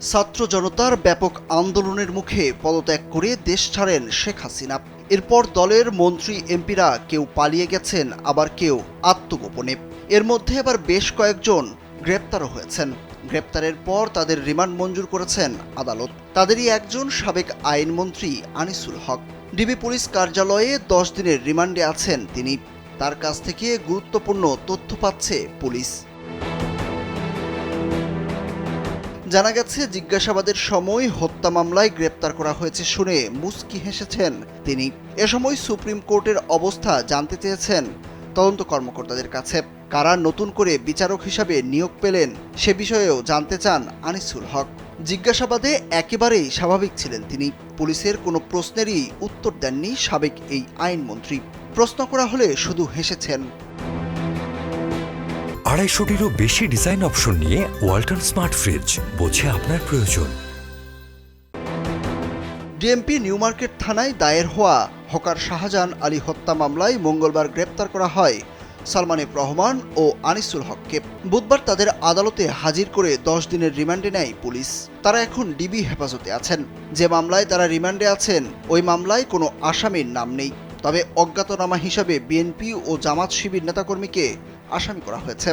ছাত্র জনতার ব্যাপক আন্দোলনের মুখে পদত্যাগ করে দেশ ছাড়েন শেখ হাসিনা। এরপর দলের মন্ত্রী, এমপিরা কেউ পালিয়ে গেছেন, আবার কেউ আত্মগোপনে। এর মধ্যে আবার বেশ কয়েকজন গ্রেপ্তারও হয়েছেন। গ্রেপ্তারের পর তাদের রিমান্ড মঞ্জুর করেছেন আদালত। তাদেরই একজন সাবেক আইনমন্ত্রী আনিসুল হক। ডিবি পুলিশ কার্যালয়ে দশ দিনের রিমান্ডে আছেন তিনি। তার কাছ থেকে গুরুত্বপূর্ণ তথ্য পাচ্ছে পুলিশ। জানা গেছে, জিজ্ঞাসাবাদের সময় হত্যা মামলায় গ্রেপ্তার করা হয়েছে শুনে মুস্কি হেসেছেন তিনি। এ সময় সুপ্রিম কোর্টের অবস্থা জানতে চেয়েছেন তদন্ত কর্মকর্তাদের কাছে। কারা নতুন করে বিচারক হিসাবে নিয়োগ পেলেন সে বিষয়েও জানতে চান আনিসুল হক। জিজ্ঞাসাবাদে একেবারেই স্বাভাবিক ছিলেন তিনি। পুলিশের কোনো প্রশ্নেরই উত্তর দেননি সাবেক এই আইনমন্ত্রী। প্রশ্ন করা হলে শুধু হেসেছেন। আড়াইশোটিরও বেশি ডিজাইন অপশন নিয়ে ওয়াল্টন স্মার্ট ফ্রিজ বোঝে আপনার প্রয়োজন। ডিএমপি নিউ মার্কেট থানায় দায়ের হওয়া হকার শাহজাহান আলী হত্যা মামলায় মঙ্গলবার গ্রেপ্তার করা হয়। সালমান রহমান ও আনিসুল হককে বুধবার তাদের আদালতে হাজির করে দশ দিনের রিমান্ডে নেয় পুলিশ। তারা এখন ডিবি হেফাজতে আছেন। যে মামলায় তারা রিমান্ডে আছেন, ওই মামলায় কোনো আসামির নাম নেই। তবে অজ্ঞাতনামা হিসাবে বিএনপি ও জামাত শিবির নেতাকর্মীকে আসামি করা হয়েছে।